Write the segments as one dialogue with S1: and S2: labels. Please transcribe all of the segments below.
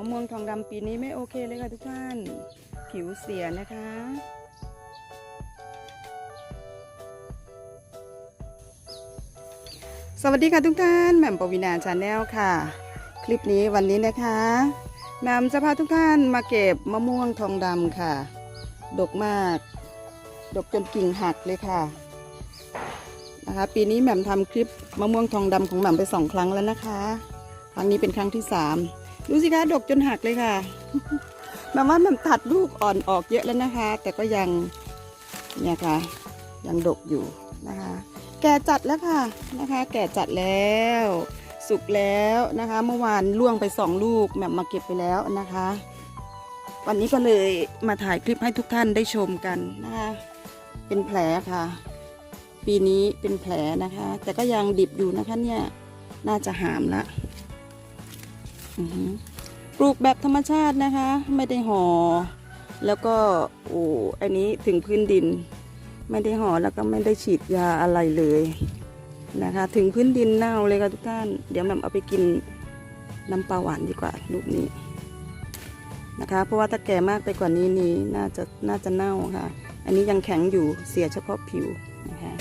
S1: มะม่วงทองดำปีนี้ไม่โอเคเลยค่ะทุกท่าน ผิวเสียนะคะ สวัสดีค่ะทุกท่านแหม่มปวีนาชาแนลค่ะ คลิปนี้วันนี้นะคะแหม่มจะพาทุกท่านมาเก็บมะม่วงทองดำค่ะ ดกมาก ดกจนกิ่งหักเลยค่ะนะคะปีนี้แหม่มทำคลิปมะม่วงทองดำของแหม่มไปสองครั้งแล้วนะคะ ครั้งนี้เป็นครั้งที่สาม ดูสิคะดกจนหักเลยค่ะแม่มว่าม่มตัดลูกอ่อนออกเยอะแล้วนะคะ แต่ก็ยังเนี่ยค่ะ ยังดกอยู่นะคะ แก่จัดแล้วค่ะนะคะ แก่จัดแล้ว สุกแล้วนะคะ เมื่อวานล่วงไปสองลูกแหมมาเก็บไปแล้วนะคะ วันนี้ก็เลยมาถ่ายคลิปให้ทุกท่านได้ชมกันนะคะ เป็นแผลค่ะ ปีนี้เป็นแผลนะคะ แต่ก็ยังดิบอยู่นะคะเนี่ยน่าจะหามละ ปลูกแบบธรรมชาตินะคะ ไม่ได้ห่อแล้วก็โอ้อันนี้ถึงพื้นดิน ไม่ได้ห่อแล้วก็ไม่ได้ฉีดยาอะไรเลยนะคะ ถึงพื้นดินเน่าเลยค่ะทุกท่าน เดี๋ยวแหม่มเอาไปกินน้ำปลาหวานดีกว่าลูกนี้นะคะ เพราะว่าถ้าแก่มากไปกว่านี้นี่น่าจะน่าจะเน่าค่ะ อันนี้ยังแข็งอยู่เสียเฉพาะผิวนะคะ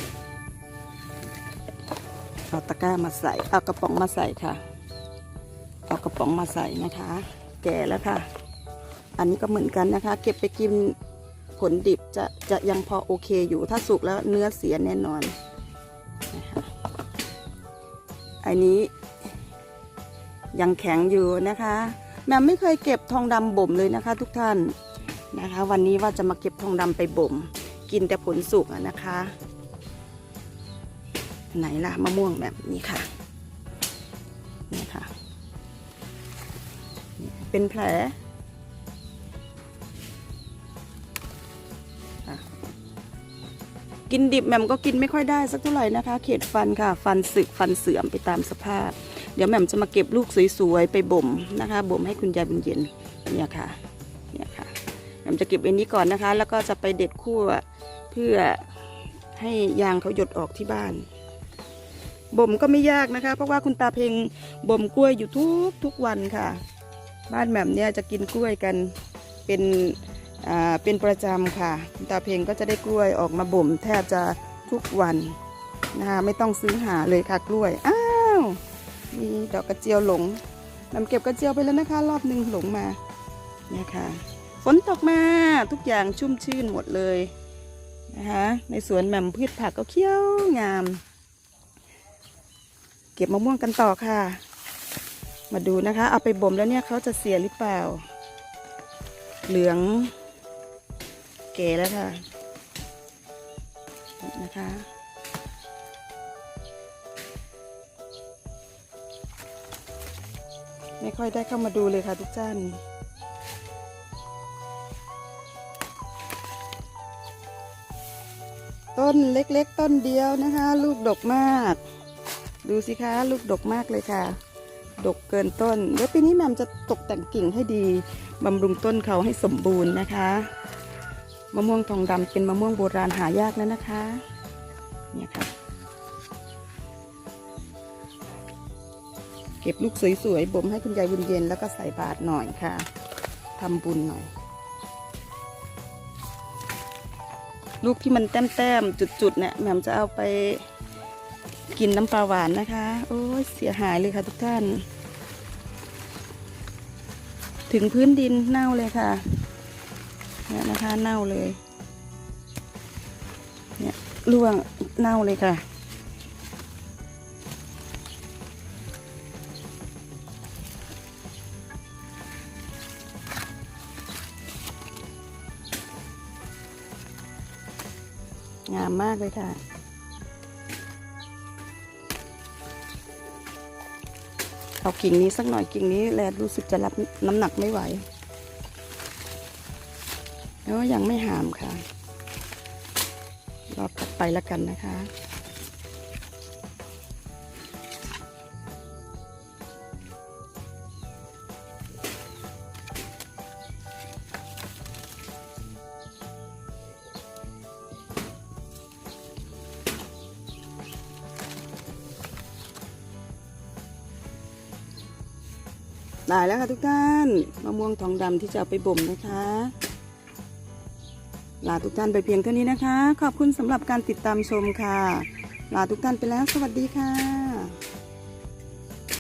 S1: เอาตะกร้ามาใส่เอากระป๋องมาใส่ค่ะ เอากระป๋องมาใส่นะคะ แก่แล้วค่ะ อันนี้ก็เหมือนกันนะคะ เก็บไปกินผลดิบจะจะยังพอโอเคอยู่ถ้าสุกแล้วเนื้อเสียแน่นอนนะคะอันนี้ยังแข็งอยู่นะคะแม่ไม่เคยเก็บทองดำบ่มเลยนะคะ ทุกท่านนะคะ วันนี้ว่าจะมาเก็บทองดำไปบ่ม กินแต่ผลสุกนะคะ ไหนล่ะมะม่วงแบบนี้ค่ะนี่ค่ะ เป็นแผลกินดิบแหม่มก็กินไม่ค่อยได้สักเท่าไหร่นะคะ เขตฟันค่ะ ฟันสึกฟันเสื่อมไปตามสภาพ เดี๋ยวแหม่มจะมาเก็บลูกสวยๆไปบ่มนะคะ บ่มให้คุณยายบุญเย็นเนี่ยค่ะเนี่ยค่ะแหม่มจะเก็บอันนี้ก่อนนะคะ แล้วก็จะไปเด็ดคั่วเพื่อให้ยางเขาหยดออกที่บ้านบ่มก็ไม่ยากนะคะ เพราะว่าคุณตาเพงบ่มกล้วยอยู่ทุกทุกวันค่ะ บ้านแหม่มเนี่ยจะกินกล้วยกันเป็นอ่าเป็นประจำค่ะตาเพงก็จะได้กล้วยออกมาบ่ม แทบจะทุกวันนะคะไม่ต้องซื้อหาเลยค่ะกล้วยอ้าวมีดอกกระเจียวหลงนำเก็บกระเจียวไปแล้วนะคะ รอบหนึ่งหลงมาเนี่ยค่ะฝนตกมาทุกอย่างชุ่มชื่นหมดเลยนะคะในสวนแหม่มพืชผักก็เขี้ยวงาม เก็บมะม่วงกันต่อค่ะ มาดูนะคะ เอาไปบ่มแล้วเนี่ยเขาจะเสียหรือเปล่า เหลืองเก๋แล้วค่ะนะคะไม่ค่อยได้เข้ามาดูเลยค่ะทุกท่านต้นเล็กๆ ต้นเดียวนะคะ ลูกดกมาก ดูสิคะ ลูกดกมากเลยค่ะ ดกเกินต้น เดี๋ยวปีนี้แม่มจะตกแต่งกิ่งให้ดีบำรุงต้นเขาให้สมบูรณ์นะคะมะม่วงทองดำเป็นมะม่วงโบราณหายากแล้วนะคะเนี่ยค่ะเก็บลูกสวยๆบ่มให้คุณยายบุญเย็นแล้วก็ใส่บาตรหน่อยค่ะทำบุญหน่อย ลูกที่มันแต้มๆจุดๆเนี่ยแหม่มจะเอาไป กินน้ำปลาหวานนะคะ โอ้ยเสียหายเลยค่ะทุกท่าน ถึงพื้นดินเน่าเลยค่ะเนี่ยนะคะเน่าเลยเนี่ยร่วงเน่าเลยค่ะ งามมากเลยค่ะ เอากิ่งนี้สักหน่อยกิ่งนี้แลรู้สึกจะรับน้ำหนักไม่ไหว แล้วยังไม่หามค่ะ รอบต่อไปแล้วกันนะคะ ได้แล้วค่ะทุกท่านมะม่วงทองดำที่จะเอาไปบ่มนะคะลาทุกท่านไปเพียงเท่านี้นะคะ ขอบคุณสำหรับการติดตามชมค่ะ ลาทุกท่านไปแล้ว สวัสดีค่ะ